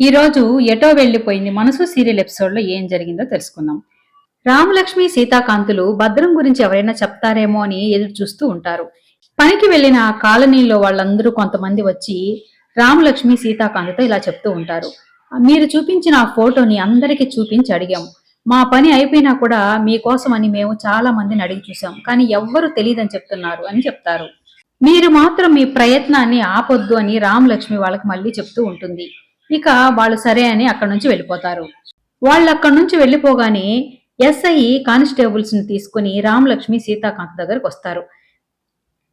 ఈ రోజు ఎటో వెళ్ళిపోయింది మనసు సీరియల్ ఎపిసోడ్లో ఏం జరిగిందో తెలుసుకుందాం. రామలక్ష్మి సీతాకాంతులు భద్రం గురించి ఎవరైనా చెప్తారేమో అని ఎదురు చూస్తూ ఉంటారు. పనికి వెళ్ళిన కాలనీలో వాళ్ళందరూ కొంతమంది వచ్చి రామలక్ష్మి సీతాకాంతతో ఇలా చెప్తూ ఉంటారు. మీరు చూపించిన ఆ ఫోటోని అందరికీ చూపించి అడిగాం. మా పని అయిపోయినా కూడా మీకోసం అని మేము చాలా మందిని అడిగి చూసాం కానీ ఎవ్వరూ తెలియదని చెప్తున్నారు అని చెప్తారు. మీరు మాత్రం మీ ప్రయత్నాన్ని ఆపొద్దు అని రామలక్ష్మి వాళ్ళకి మళ్ళీ చెప్తూ ఉంటుంది. ఇక వాళ్ళు సరే అని అక్కడి నుంచి వెళ్ళిపోతారు. వాళ్ళు అక్కడి నుంచి వెళ్ళిపోగానే ఎస్ఐ కానిస్టేబుల్స్ని తీసుకుని రామలక్ష్మి సీతాకాంత్ దగ్గరకు వస్తారు.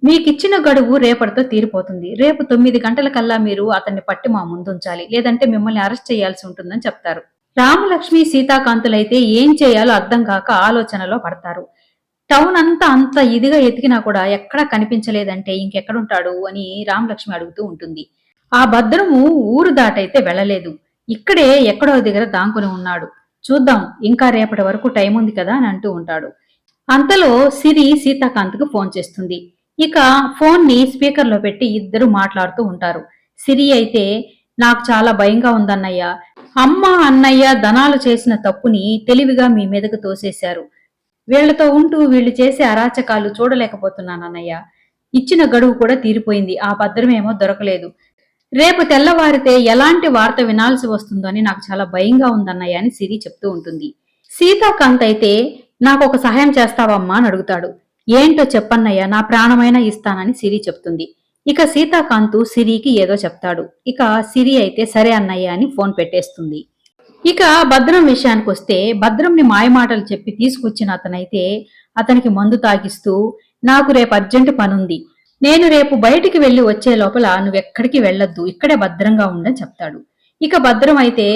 మీకు ఇచ్చిన గడువు రేపటితో తీరిపోతుంది. రేపు తొమ్మిది గంటల కల్లా మీరు అతన్ని పట్టి మా ముందుంచాలి. లేదంటే మిమ్మల్ని అరెస్ట్ చేయాల్సి ఉంటుందని చెప్తారు. రామలక్ష్మి సీతాకాంతులైతే ఏం చేయాలో అర్థం కాక ఆలోచనలో పడతారు. టౌన్ అంతా అంత ఇదిగా ఎతికినా కూడా ఎక్కడా కనిపించలేదంటే ఇంకెక్కడుంటాడు అని రామలక్ష్మి అడుగుతూ ఉంటుంది. ఆ భద్రము ఊరు దాటైతే వెళ్ళలేదు. ఇక్కడే ఎక్కడో దగ్గర దాంకుని ఉన్నాడు. చూద్దాం ఇంకా రేపటి వరకు టైం ఉంది కదా అని అంటూ ఉంటాడు. అంతలో సిరి సీతాకాంత్కు ఫోన్ చేస్తుంది. ఇక ఫోన్ని స్పీకర్లో పెట్టి ఇద్దరు మాట్లాడుతూ ఉంటారు. సిరి అయితే నాకు చాలా భయంగా ఉందన్నయ్య. అమ్మ అన్నయ్య ధనాలు చేసిన తప్పుని తెలివిగా మీ మీదకు తోసేశారు. వీళ్ళతో ఉంటూ వీళ్ళు చేసే అరాచకాలు చూడలేకపోతున్నానన్నయ్య. ఇచ్చిన గడువు కూడా తీరిపోయింది. ఆ భద్రమేమో దొరకలేదు. రేపు తెల్లవారితే ఎలాంటి వార్త వినాల్సి వస్తుందో అని నాకు చాలా భయంగా ఉందన్నయ్య అని సిరి చెప్తూ ఉంటుంది. సీతాకాంత్ అయితే నాకు ఒక సహాయం చేస్తావమ్మా అని అడుగుతాడు. ఏంటో చెప్పన్నయ్య నా ప్రాణమైనా ఇస్తానని సిరి చెప్తుంది. ఇక సీతాకాంతు సిరికి ఏదో చెప్తాడు. ఇక సిరి అయితే సరే అన్నయ్య అని ఫోన్ పెట్టేస్తుంది. ఇక భద్రం విషయానికి వస్తే భద్రంని మాయమాటలు చెప్పి తీసుకొచ్చిన అతనైతే అతనికి మందు తాగిస్తూ నాకు రేపు అర్జెంటు పనుంది. నేను రేపు బయటికి వెళ్ళి వచ్చే లోపల నువ్వెక్కడికి వెళ్ళొద్దు ఇక్కడే భద్రంగా ఉండని చెప్తాడు. ఇక భద్రం అయితే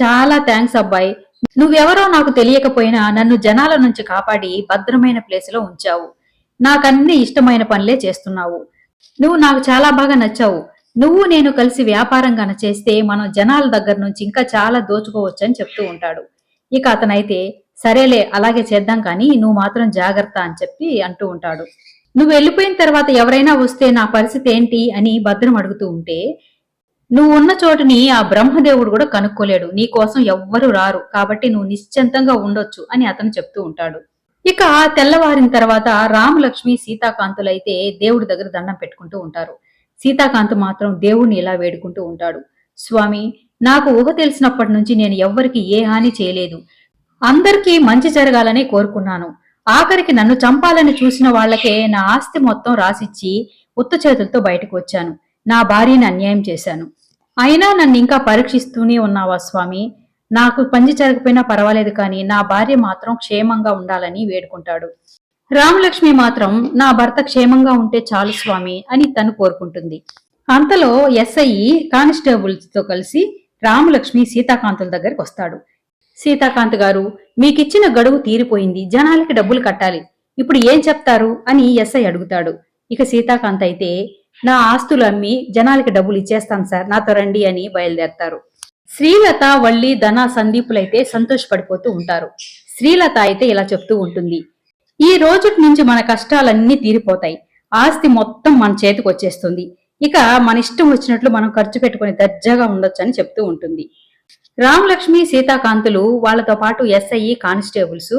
చాలా థ్యాంక్స్ అబ్బాయి. నువ్వెవరో నాకు తెలియకపోయినా నన్ను జనాల నుంచి కాపాడి భద్రమైన ప్లేస్లో ఉంచావు. నాకన్ని ఇష్టమైన పనులే చేస్తున్నావు. నువ్వు నాకు చాలా బాగా నచ్చావు. నువ్వు నేను కలిసి వ్యాపారం గన చేస్తే మనం జనాల దగ్గర నుంచి ఇంకా చాలా దోచుకోవచ్చు అని చెప్తూ ఉంటాడు. ఇక అతనైతే సరేలే అలాగే చేద్దాం కానీ నువ్వు మాత్రం జాగ్రత్త అని చెప్పి అంటూ ఉంటాడు. నువ్వు వెళ్ళిపోయిన తర్వాత ఎవరైనా వస్తే నా పరిస్థితి ఏంటి అని భద్రం అడుగుతూ ఉంటే నువ్వు ఉన్న చోటుని ఆ బ్రహ్మదేవుడు కూడా కనుక్కోలేడు. నీ కోసం ఎవ్వరు రారు. కాబట్టి నువ్వు నిశ్చింతంగా ఉండొచ్చు అని అతను చెప్తూ ఉంటాడు. ఇక తెల్లవారిన తర్వాత రామలక్ష్మి సీతాకాంతులైతే దేవుడి దగ్గర దండం పెట్టుకుంటూ ఉంటారు. సీతాకాంత్ మాత్రం దేవుణ్ణి ఇలా వేడుకుంటూ ఉంటాడు. స్వామి నాకు ఊహ తెలిసినప్పటి నుంచి నేను ఎవ్వరికి ఏ హాని చేయలేదు. అందరికీ మంచి జరగాలని కోరుకున్నాను. ఆఖరికి నన్ను చంపాలని చూసిన వాళ్ళకే నా ఆస్తి మొత్తం రాసిచ్చి ఉత్త చేతులతో బయటకు వచ్చాను. నా భార్యని అన్యాయం చేశాను. అయినా నన్ను ఇంకా పరీక్షిస్తూనే ఉన్నావా స్వామి? నాకు పంజి జరగకపోయినా పర్వాలేదు కానీ నా భార్య మాత్రం క్షేమంగా ఉండాలని వేడుకుంటాడు. రామలక్ష్మి మాత్రం నా భర్త క్షేమంగా ఉంటే చాలు స్వామి అని తను కోరుకుంటుంది. అంతలో ఎస్ఐ కానిస్టేబుల్స్తో కలిసి రామలక్ష్మి సీతాకాంతుల దగ్గరికి వస్తాడు. సీతాకాంత్ గారు మీకిచ్చిన గడువు తీరిపోయింది జనాలకి డబ్బులు కట్టాలి. ఇప్పుడు ఏం చెప్తారు? అని ఎస్ఐ అడుగుతాడు. ఇక సీతాకాంత్ అయితే నా ఆస్తులు అమ్మి జనాలకి డబ్బులు ఇచ్చేస్తాను సార్ నాతో రండి అని బయలుదేరతారు. శ్రీలత వల్లి ధన సందీపులైతే సంతోషపడిపోతూ ఉంటారు. శ్రీలత అయితే ఇలా చెప్తూ ఉంటుంది. ఈ రోజుటి నుంచి మన కష్టాలన్నీ తీరిపోతాయి. ఆస్తి మొత్తం మన చేతికి వచ్చేస్తుంది ఇక మన ఇష్టం వచ్చినట్లు మనం ఖర్చు పెట్టుకుని దర్జాగా ఉండొచ్చు అని చెప్తూ ఉంటుంది. రామలక్ష్మి సీతాకాంతులు వాళ్ళతో పాటు ఎస్ఐ కానిస్టేబుల్స్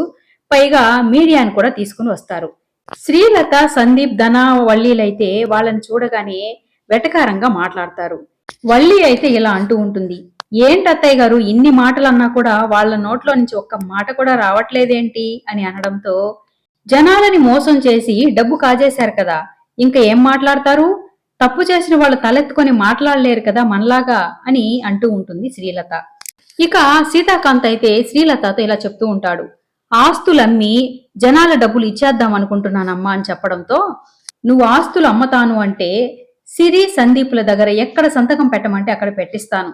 పైగా మీడియాను కూడా తీసుకుని వస్తారు. శ్రీలత సందీప్ ధన వల్లీలైతే వాళ్ళని చూడగానే వెటకారంగా మాట్లాడతారు. వల్లి అయితే ఇలా అంటూ ఉంటుంది. ఏంటత్తయ్య గారు ఇన్ని మాటలు అన్నా కూడా వాళ్ళ నోట్లో నుంచి ఒక్క మాట కూడా రావట్లేదేంటి? అని అనడంతో జనాలని మోసం చేసి డబ్బు కాజేశారు కదా ఇంకా ఏం మాట్లాడతారు? తప్పు చేసిన వాళ్ళు తలెత్తుకొని మాట్లాడలేరు కదా మనలాగా అని అంటూ ఉంటుంది శ్రీలత. ఇక సీతాకాంత్ అయితే శ్రీలతతో ఇలా చెప్తూ ఉంటాడు. ఆస్తులమ్మి జనాల డబ్బులు ఇచ్చేద్దాం అనుకుంటున్నానమ్మా అని చెప్పడంతో నువ్వు ఆస్తులు అమ్మతాను అంటే సిరి సందీపుల దగ్గర ఎక్కడ సంతకం పెట్టమంటే అక్కడ పెట్టిస్తాను.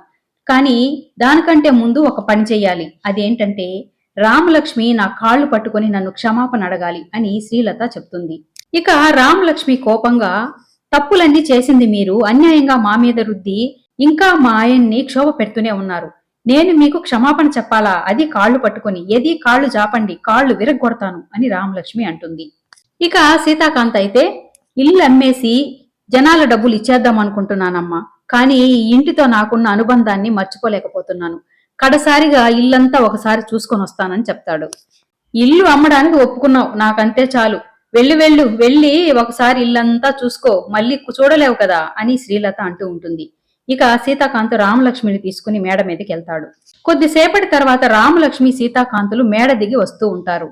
కానీ దానికంటే ముందు ఒక పని చెయ్యాలి. అదేంటంటే రామలక్ష్మి నా కాళ్ళు పట్టుకొని నన్ను క్షమాపణ అడగాలి అని శ్రీలత చెప్తుంది. ఇక రామలక్ష్మి కోపంగా తప్పులన్నీ చేసింది మీరు అన్యాయంగా మా మీద రుద్ది ఇంకా మా ఆయన్ని క్షోభ పెడుతూనే ఉన్నారు. నేను మీకు క్షమాపణ చెప్పాలా? అది కాళ్ళు పట్టుకొని ఏది? కాళ్ళు జాపండి కాళ్ళు విరగొడతాను అని రామలక్ష్మి అంటుంది. ఇక సీతాకాంత్ అయితే ఇల్లు అమ్మేసి జనాల డబ్బులు ఇచ్చేద్దాం అనుకుంటున్నానమ్మా. కానీ ఈ ఇంటితో నాకున్న అనుబంధాన్ని మర్చిపోలేకపోతున్నాను. కడసారిగా ఇల్లంతా ఒకసారి చూసుకొని వస్తానని చెప్తాడు. ఇల్లు అమ్మడానికి ఒప్పుకున్నావు. నాకంతే చాలు. వెళ్ళి వెళ్ళు. వెళ్ళి ఒకసారి ఇల్లంతా చూసుకో. మళ్ళీ చూడలేవు కదా అని శ్రీలత అంటూ ఉంటుంది. ఇక సీతాకాంత్ రామలక్ష్మిని తీసుకుని మేడ మీదకి వెళ్తాడు. కొద్దిసేపటి తర్వాత రామలక్ష్మి సీతాకాంతులు మేడ దిగి వస్తూ ఉంటారు.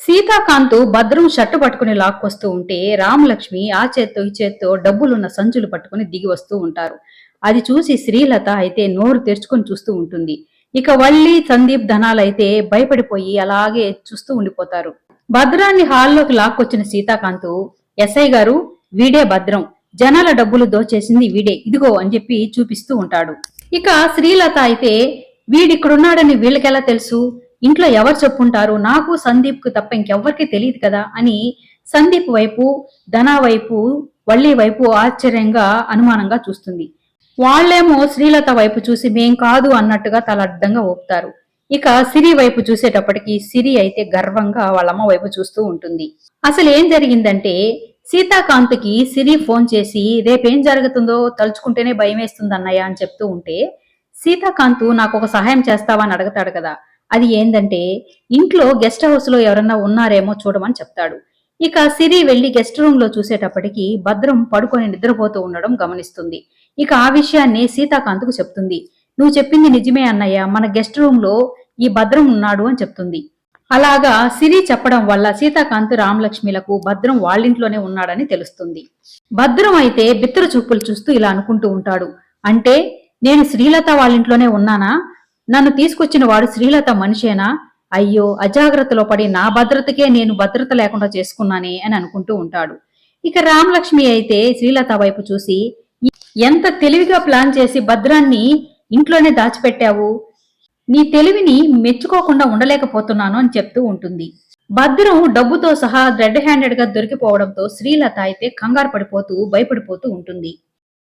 సీతాకాంత్ భద్రం షర్టు పట్టుకుని లాక్కొస్తూ ఉంటే రామలక్ష్మి ఆ చేత్తో ఈ చేత్తో డబ్బులున్న సంచులు పట్టుకుని దిగి వస్తూ ఉంటారు. అది చూసి శ్రీలత అయితే నోరు తెరుచుకొని చూస్తూ ఉంటుంది. ఇక వల్లి సందీప్ ధనాలైతే భయపడిపోయి అలాగే చూస్తూ ఉండిపోతారు. భద్రాన్ని హాల్లోకి లాక్కొచ్చిన సీతాకాంత్ ఎస్ఐ గారు వీడే భద్రం. జనాల డబ్బులు దోచేసింది వీడే. ఇదిగో అని చెప్పి చూపిస్తూ ఉంటాడు. ఇక శ్రీలత అయితే వీడిక్కడున్నాడని వీళ్ళకెలా తెలుసు? ఇంట్లో ఎవరు చెప్పుంటారు? నాకు సందీప్కు తప్ప ఇంకెవ్వరికి తెలియదు కదా? అని సందీప్ వైపు ధనా వైపు వల్లి వైపు ఆశ్చర్యంగా అనుమానంగా చూస్తుంది. వాళ్ళేమో శ్రీలత వైపు చూసి మేం కాదు అన్నట్టుగా తల అడ్డంగా ఊపుతారు. ఇక సిరి వైపు చూసేటప్పటికి సిరి అయితే గర్వంగా వాళ్ళమ్మ వైపు చూస్తూ ఉంటుంది. అసలు ఏం జరిగిందంటే సీతాకాంత్కి సిరి ఫోన్ చేసి రేపేం జరుగుతుందో తలుచుకుంటేనే భయం వేస్తుంది అన్నయ్య అని చెప్తూ ఉంటే సీతాకాంత్ నాకు ఒక సహాయం చేస్తావా అని అడుగుతాడు కదా. అది ఏందంటే ఇంట్లో గెస్ట్ హౌస్లో ఎవరన్నా ఉన్నారేమో చూడమని చెప్తాడు. ఇక సిరి వెళ్ళి గెస్ట్ రూమ్లో చూసేటప్పటికి భద్రం పడుకొని నిద్రపోతూ ఉండడం గమనిస్తుంది. ఇక ఆ విషయాన్ని సీతాకాంత్కు చెప్తుంది. నువ్వు చెప్పింది నిజమే అన్నయ్య. మన గెస్ట్ రూమ్లో ఈ భద్రం ఉన్నాడు అని చెప్తుంది. అలాగా సిరి చెప్పడం వల్ల సీతాకాంత్ రామలక్ష్మిలకు భద్రం వాళ్ళింట్లోనే ఉన్నాడని తెలుస్తుంది. భద్రం అయితే బిత్తర చూపులు చూస్తూ ఇలా అనుకుంటూ ఉంటాడు. అంటే నేను శ్రీలత వాళ్ళింట్లోనే ఉన్నానా? నన్ను తీసుకొచ్చిన వాడు శ్రీలత మనిషేనా? అయ్యో అజాగ్రత్తలో పడి నా భద్రతకే నేను భద్రత లేకుండా చేసుకున్నానే అని అనుకుంటూ ఉంటాడు. ఇక రామలక్ష్మి అయితే శ్రీలత వైపు చూసి ఎంత తెలివిగా ప్లాన్ చేసి భద్రాన్ని ఇంట్లోనే దాచిపెట్టావు? నీ తెలివిని మెచ్చుకోకుండా ఉండలేకపోతున్నాను అని చెప్తూ ఉంటుంది. భద్రం డబ్బుతో సహా రెడ్ హ్యాండెడ్గా దొరికిపోవడంతో శ్రీలత అయితే కంగారు పడిపోతూ భయపడిపోతూ ఉంటుంది.